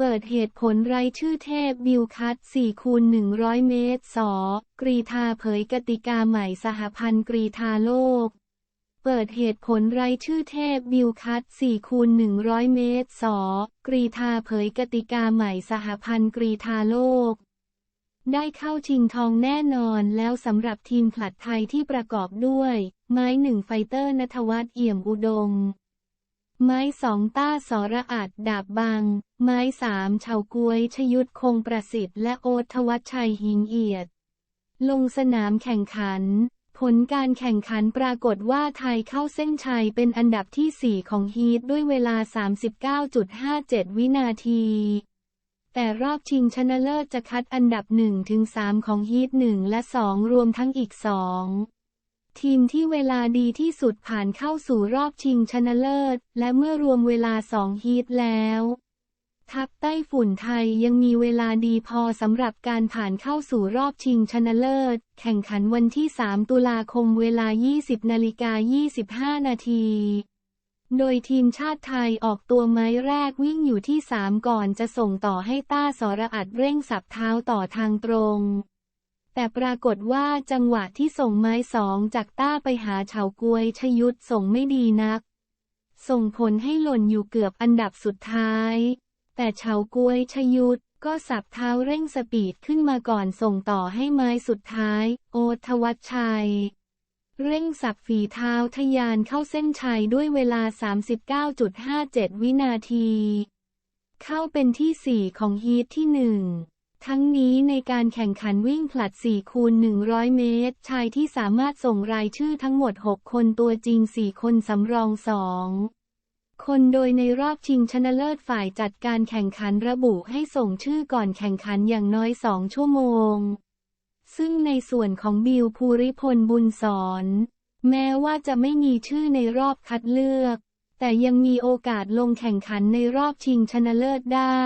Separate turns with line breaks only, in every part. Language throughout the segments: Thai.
เปิดเหตุผลรายชื่อเทพบิลคัต4คูณ100 เมตรสกรีธาเผยกติกาใหม่สหพันธ์กรีธาโลก เปิดเหตุผลรายชื่อเทพบิลคัต4คูณ100 เมตรสกรีธาเผยกติกาใหม่สหพันธ์กรีธาโลก ได้เข้าชิงทองแน่นอนแล้วสำหรับทีมผลัดไทยที่ประกอบด้วย ไม้หนึ่งไฟเตอร์นทวัฒน์เอี่ยมอุดม ไม้สองต้าสอระอาดดาบบังไม้สามเฉากวยชยุทธคงประสิทธิ์และโอททวัชชัยหิงเอียด ลงสนามแข่งขัน ผลการแข่งขันปรากฏว่าไทยเข้าเส้นชัยเป็นอันดับที่ 4 ของฮีทด้วยเวลา 39.57 วินาที แต่รอบชิงชนะเลิศจะคัดอันดับ 1-3 ของฮีท1และ 2 รวมทั้งอีก 2 ทีมที่เวลาดีที่สุดผ่านเข้าสู่รอบชิงชนะเลิศ และเมื่อรวมเวลา2ฮีทแล้วทัพไต้ฝุ่นไทยยังมีเวลาดีพอสำหรับการผ่านเข้าสู่รอบชิงชนะเลิศ แข่งขันวันที่ 3 ตุลาคมเวลา 20นาฬิกา25 นาที โดยทีมชาติไทยออกตัวไม้แรกวิ่งอยู่ที่ 3 ก่อนจะส่งต่อให้ต้าสระอัดเร่งสับเท้าต่อทางตรง แต่ปรากฏว่าจังหวะที่ส่งไม้สองจากต้าไปหาเฉากวยชยุทธส่งไม่ดีนัก ส่งผลให้หล่นอยู่เกือบอันดับสุดท้าย แต่เฉากวยชยุทธก็สับเท้าเร่งสปีดขึ้นมาก่อนส่งต่อให้ไม้สุดท้าย โอทวัชชัย เร่งสับฝีเท้าทะยานเข้าเส้นชัยด้วยเวลา 39.57 วินาที เข้าเป็นที่ 4 ของฮีทที่ 1 ทั้งนี้ในการแข่งขันวิ่งผลัด 4 คูณ 100 เมตร ชายที่สามารถส่งรายชื่อทั้งหมด 6 คนตัวจริง 4 คนสำรอง 2 คนโดยในรอบชิงชนะเลิศฝ่ายจัดการแข่งขันระบุให้ส่งชื่อก่อนแข่งขันอย่างน้อย 2 ชั่วโมง ซึ่งในส่วนของบิวภูริพลบุญสอนแม้ว่าจะไม่มีชื่อในรอบคัดเลือก แต่ยังมีโอกาสลงแข่งขันในรอบชิงชนะเลิศได้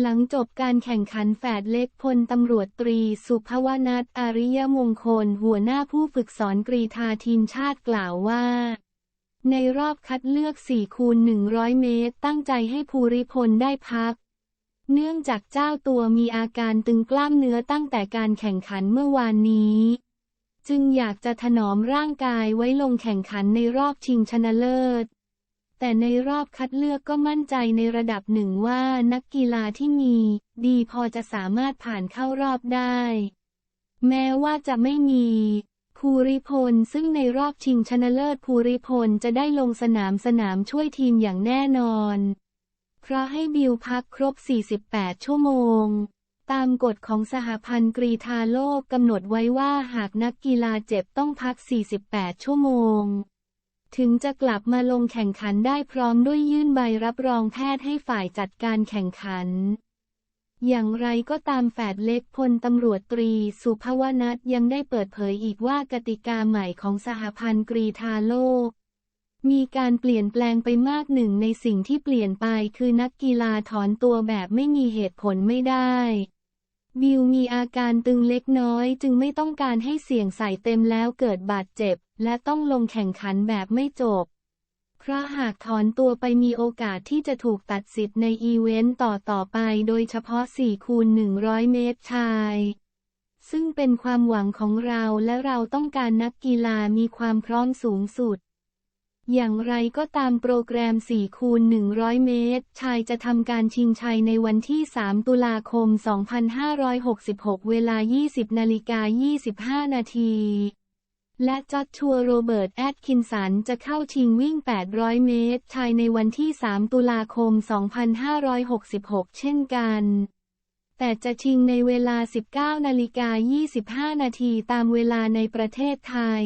หลังจบการแข่งขันแฝดเล็กพลตำรวจตรี สุภวนัทอาริยมงคล หัวหน้าผู้ฝึกสอนกรีธาทีมชาติกล่าวว่า ในรอบคัดเลือก 4 คูณ 100 เมตร ตั้งใจให้ภูริพลได้พัก เนื่องจากเจ้าตัวมีอาการตึงกล้ามเนื้อตั้งแต่การแข่งขันเมื่อวานนี้ จึงอยากจะถนอมร่างกายไว้ลงแข่งขันในรอบชิงชนะเลิศ แต่ในรอบคัดเลือกก็มั่นใจในระดับหนึ่งว่านักกีฬาที่มี ดีพอจะสามารถผ่านเข้ารอบได้ แม้ว่าจะไม่มีภูริพลซึ่งในรอบชิงชนะเลิศภูริพลจะได้ลงสนามสนามช่วยทีมอย่างแน่นอน เพราะให้บิวพักครบ 48 ชั่วโมง ตามกฎของสหพันธ์กรีธาโลกกำหนดไว้ว่าหากนักกีฬาเจ็บต้องพัก 48 ชั่วโมง ถึงจะกลับมาลงแข่งขันได้พร้อมด้วยยื่นใบรับรองแพทย์ให้ฝ่ายจัดการแข่งขัน อย่างไรก็ตามแฝดเล็กพลตำรวจตรีสุภวนัทยังได้เปิดเผยอีกว่ากติกาใหม่ของสหพันธ์กรีธาโลก มีการเปลี่ยนแปลงไปมากหนึ่งในสิ่งที่เปลี่ยนไปคือนักกีฬาถอนตัวแบบไม่มีเหตุผลไม่ได้ บิวมีอาการตึงเล็กน้อยจึงไม่ต้องการให้เสี่ยงใส่เต็มแล้วเกิดบาดเจ็บ และต้องลงแข่งขันแบบไม่จบ เพราะหากถอนตัวไปมีโอกาสที่จะถูกตัดสิทธิ์ในอีเวนต์ต่อต่อไปโดยเฉพาะ4คูณ100 เมตรชาย ซึ่งเป็นความหวังของเราและเราต้องการนักกีฬามีความพร้อมสูงสุด อย่างไรก็ตามโปรแกรม 4 คูณ 100 เมตร ชายจะทำการชิงชัยในวันที่ 3 ตุลาคม 2566 เวลา 20 นาฬิกา 25 นาทีและจอดชัวโรเบิร์ต แอดคินสัน จะเข้าชิงวิ่ง 800 เมตร ชายในวันที่ 3 ตุลาคม 2566 เช่นกัน แต่จะชิงในเวลา 19 นาฬิกา 25 นาทีตามเวลาในประเทศไทย